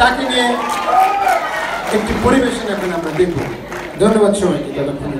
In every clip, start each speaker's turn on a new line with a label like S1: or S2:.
S1: তাকে নিয়ে একটি পরিবেশন এখন আমরা দেখব। ধন্যবাদ সবাইকে ততক্ষণ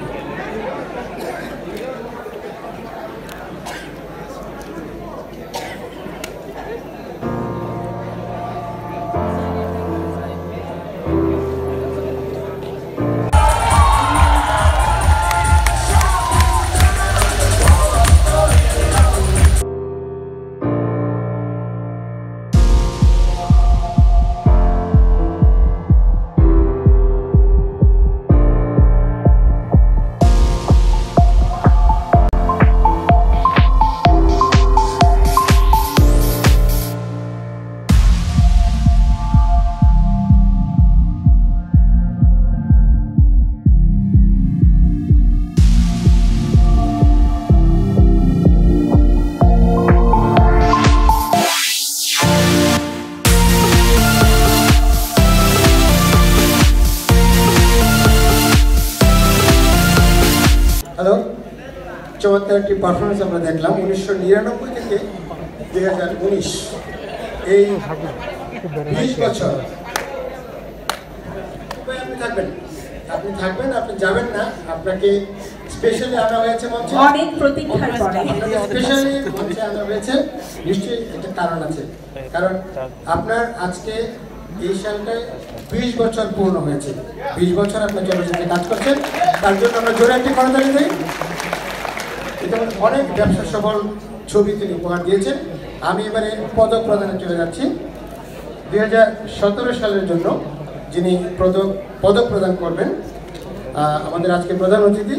S1: চমৎকার একটি পারফরমেন্স আমরা দেখলাম উনিশশো নিরানব্বই থেকে দুই হাজার উনিশ। এই বিশ বছর। আপনি থাকবেন। আপনি থাকবেন আপনি যাবেন না। আপনাকে স্পেশালি আনা হয়েছে মঞ্চে।
S2: অনেক প্রতীক্ষার পরে।
S1: স্পেশালি মঞ্চে আনা হয়েছে। নিশ্চয়ই একটা কারণ আছে। কারণ আপনার আজকে এই সালটায় বিশ বছর পূর্ণ হয়েছে। বিশ বছর আপনি চলচ্চিত্রে কাজ করছেন। তার জন্য আমরা জোরে একটি করতালি দিই এটা অনেক ব্যবসা সফল ছবি তিনি উপহার দিয়েছেন। আমি এবারে পদক প্রদানে চলে যাচ্ছি। দুই হাজার সতেরো সালের জন্য যিনি পদক পদক প্রদান করবেন আমাদের আজকে প্রধান অতিথি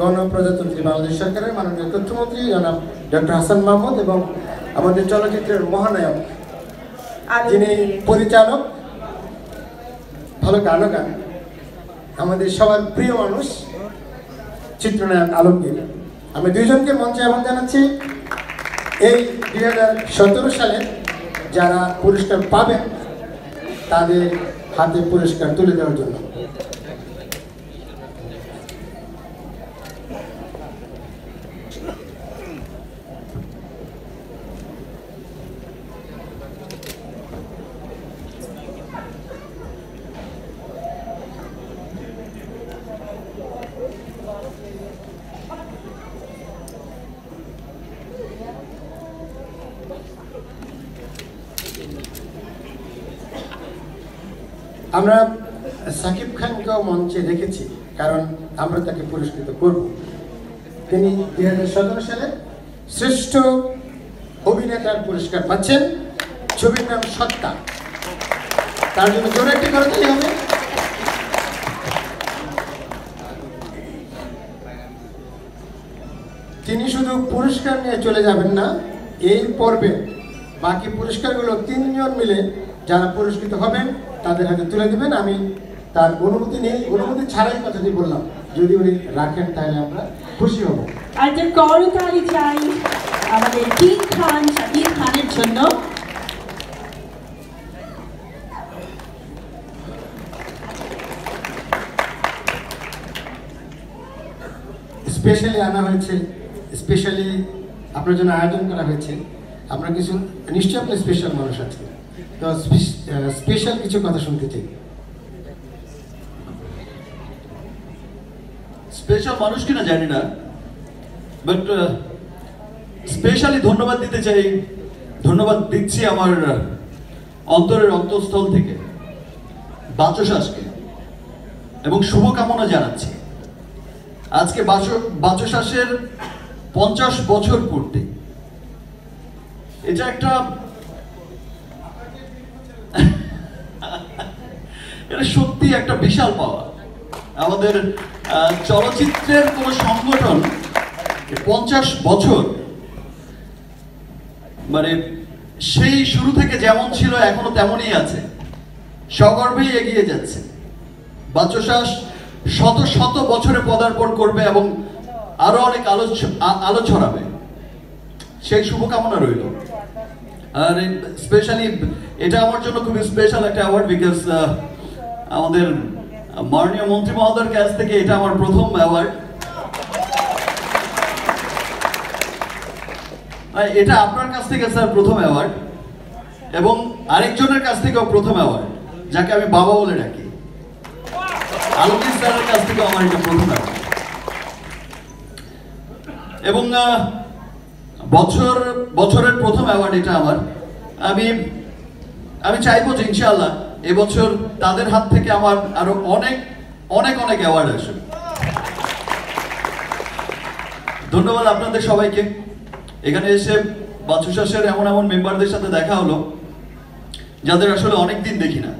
S1: গণপ্রজাতন্ত্রী বাংলাদেশ সরকারের মাননীয় তথ্যমন্ত্রী জনাব ডক্টর হাসান মাহমুদ এবং আমাদের চলচ্চিত্রের মহানায়ক যিনি পরিচালক ভালো গানও গান। আমাদের সবার প্রিয় মানুষ চিত্রনায়ক আলমগীর। আমি দুইজনকে মঞ্চে আহ্বান জানাচ্ছি। এই দুই হাজার সতেরো সালে যারা পুরস্কার পাবেন, তাদের হাতে পুরস্কার তুলে দেওয়ার জন্য। আমরা সাকিব খানকেও মঞ্চে রেখেছি কারণ আমরা তাকে পুরস্কৃত করব। তিনি দুই হাজার সতেরো সালে শ্রেষ্ঠ অভিনেতার পুরস্কার পাচ্ছেন, ছবির নাম সত্তা। তার জন্য জোরে একটি করতেই হবে। তিনি শুধু পুরস্কার নিয়ে চলে যাবেন না, এই পর্বে বাকি পুরস্কারগুলো তিনজন মিলে যারা পুরস্কৃত হবেন তাদের হাতে তুলে দেবেন আমি তার অনুমতি নেই অনুমতি ছাড়াই কথাটি বললাম। যদি উনি রাখেন তাহলে আমরা খুশি হব।
S2: আর করতালি চাই আমাদের কিং খান শাকিব খানের জন্য।
S1: স্পেশালি আনা হয়েছে স্পেশালি আপনার জন্য আয়োজন করা হয়েছে। আপনার কিছু নিশ্চয়ই আপনি স্পেশাল মানুষ আছে। স্পেশাল কিছু কথা শুনতে চাই।
S3: স্পেশাল মানুষ কিনা জানি না বাট স্পেশালি ধন্যবাদ দিতে চাই, ধন্যবাদ দিচ্ছি আমার অন্তরের অন্তঃস্থল থেকে বাচশ্বাসকে এবং শুভকামনা জানাচ্ছি। আজকে বাচ- বাচশ্বাসের পঞ্চাশ বছর পূর্তি। এটা একটা এটা সত্যি একটা বিশাল পাওয়া আমাদের চলচ্চিত্রের কোন সংগঠন পঞ্চাশ বছর মানে সেই শুরু থেকে যেমন ছিল, এখনও তেমনই আছে। সগর্বেই এগিয়ে যাচ্ছে। বাচ্চশ্বাস শত শত বছরে পদার্পণ করবে এবং আরও অনেক আলো আলো ছড়াবে। সেই শুভকামনা রইল। আর স্পেশালি এটা আমার জন্য খুবই স্পেশাল একটা অ্যাওয়ার্ড বিকজ আমাদের মাননীয় মন্ত্রী মহোদয়ের কাছ থেকে এটা আমার প্রথম অ্যাওয়ার্ড এটা আপনার কাছ থেকে স্যার প্রথম অ্যাওয়ার্ড এবং আরেকজনের কাছ থেকেও প্রথম অ্যাওয়ার্ড যাকে আমি বাবা বলে ডাকি। আলমগীর স্যারের কাছ থেকে আমার এটা প্রথম অ্যাওয়ার্ড এবং বছর, বছরের প্রথম অ্যাওয়ার্ড এটা আমার। আমি আমি চাইব যে ইনশাআল্লাহ এবছর তাদের হাত থেকে আমার আরও অনেক অনেক অনেক অ্যাওয়ার্ড আসবে ধন্যবাদ আপনাদের সবাইকে। এখানে এসে বাচ্চু শাসের এমন এমন মেম্বারদের সাথে দেখা হলো, যাদের আসলে অনেক দিন দেখি না।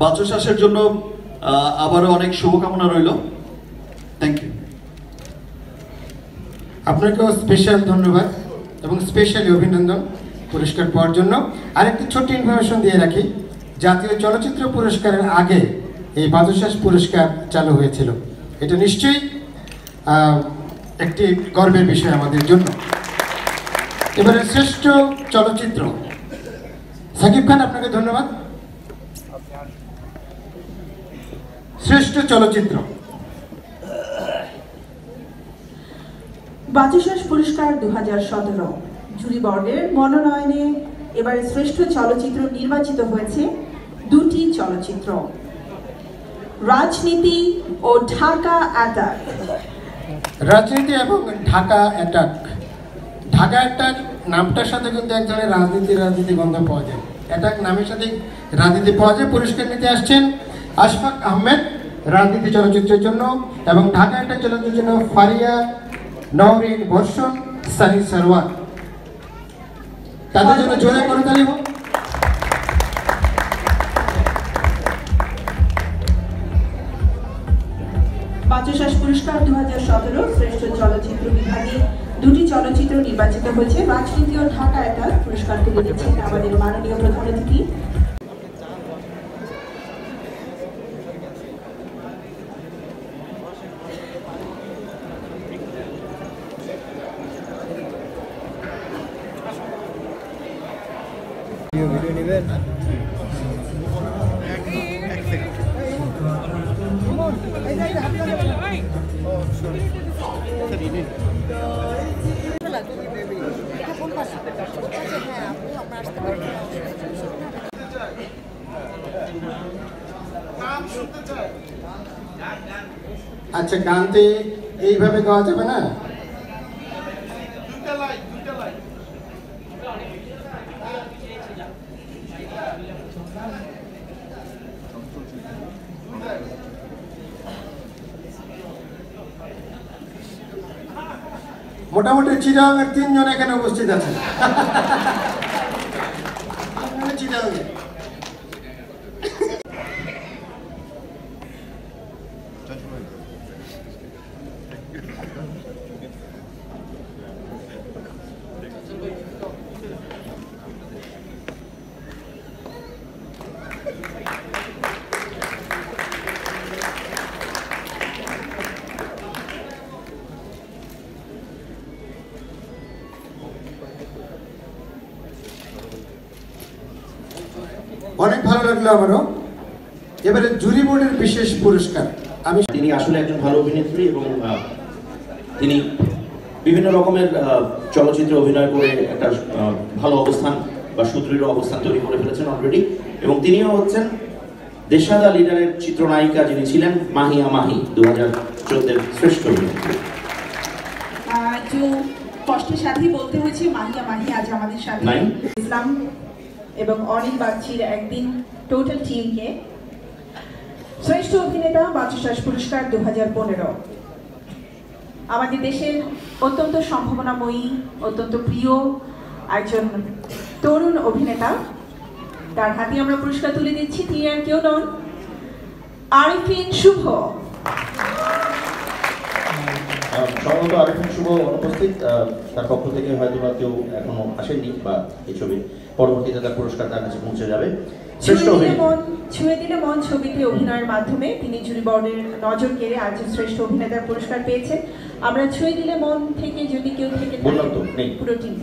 S3: বাচ্চু শাসের জন্য আবারও অনেক শুভকামনা রইল। থ্যাংক ইউ
S1: আপনাকেও স্পেশাল ধন্যবাদ এবং স্পেশালি অভিনন্দন। পুরস্কার পাওয়ার জন্য আরেকটি ছোট্ট ইনফরমেশন দিয়ে রাখি। জাতীয় চলচ্চিত্র পুরস্কারের আগে এই বাদশাস পুরস্কার চালু হয়েছিল। এটা নিশ্চয়ই একটি গর্বের বিষয় আমাদের জন্য। এবারে শ্রেষ্ঠ চলচ্চিত্র। সাকিব খান, আপনাকে ধন্যবাদ। শ্রেষ্ঠ চলচ্চিত্র।
S2: বাচসাস পুরস্কার দু হাজার সতেরো। জুরি বোর্ডের মনোনয়নে এবারে শ্রেষ্ঠ চলচ্চিত্র নির্বাচিত হয়েছে দুটি চলচ্চিত্র। রাজনীতি ও ঢাকা অ্যাটাক
S1: রাজনীতি এবং ঢাকা অ্যাটাক ঢাকা অ্যাটাক নামটার সাথে কিন্তু এক ধরনের রাজনীতি রাজনীতি গন্ধ পাওয়া যায়। অ্যাটাক নামের সাথে রাজনীতি পাওয়া যায়, পুরস্কার নিতে আসছেন আশফাক আহমেদ রাজনীতি চলচ্চিত্রের জন্য এবং ঢাকা অ্যাটাক চলচ্চিত্রের জন্য ফারিয়া নওরিন বর্ষণ, সানি সারওয়ার তাদের জন্য জোরে করে তালি হোক।
S2: বাচসাস পুরস্কার দু হাজার সতেরো শ্রেষ্ঠ চলচ্চিত্র বিভাগে দুটি চলচ্চিত্র নির্বাচিত হয়েছে রাজনীতি ও ঢাকা একটা পুরস্কার তুলে দিচ্ছেন আমাদের মাননীয় প্রধান অতিথি
S1: আচ্ছা গানতে এইভাবে গাওয়া যাবে না? মোটামুটি চিরাঙের তিনজন এখানে উপস্থিত আছেন। চিরাঙে অনেক ভালো লাগল আমারও। এবারে জুরি বোর্ডের বিশেষ পুরস্কার। আমি
S4: তিনি আসলে একজন ভালো অভিনেত্রী এবং তিনি বিভিন্ন রকমের আহ, চলচ্চিত্রে অভিনয় করে একটা ভালো অবস্থান বা সুদৃঢ় অবস্থান তৈরি করে ফেলেছেন অলরেডি এবং তিনিও হচ্ছেন দেশাদা লিডারের চিত্রনায়িকা যিনি ছিলেন মাহিয়া মাহি দু হাজার চোদ্দের শ্রেষ্ঠ অভিনেত্রী।
S2: কষ্টের সাথেই বলতে হয়েছে মাহিয়া মাহি আজ আমাদের সাথে ইসলাম এবং অনিল বাগচির একদিন টোটাল টিমকে শ্রেষ্ঠ অভিনেতা বাচশ্বাস পুরস্কার দু হাজার পনেরো। আমাদের দেশের অত্যন্ত সম্ভাবনাময়ী, অত্যন্ত প্রিয় একজন তরুণ অভিনেতা। তার হাতে আমরা পুরস্কার তুলে দিচ্ছি, তিনি আর কেউ নন, আরিফিন শুভ।
S4: সম্ভবত আরেকজন শুভ অনুপস্থিত। তার পক্ষ থেকে হয়তো বা কেউ এখনও আসেননি বা এই ছবি পরবর্তীতে তার পুরস্কার তার কাছে পৌঁছে যাবে। শ্রেষ্ঠ
S2: ছুঁয়ে দিলে মন ছুঁয়ে দিলে মন ছবিতে অভিনয়ের মাধ্যমে। তিনি জুরি বোর্ডের নজর কেড়ে আজ শ্রেষ্ঠ অভিনেতার পুরস্কার পেয়েছেন। আমরা ছুঁয়ে দিলে মন থেকে যদি কেউ থেকে পুরো টিম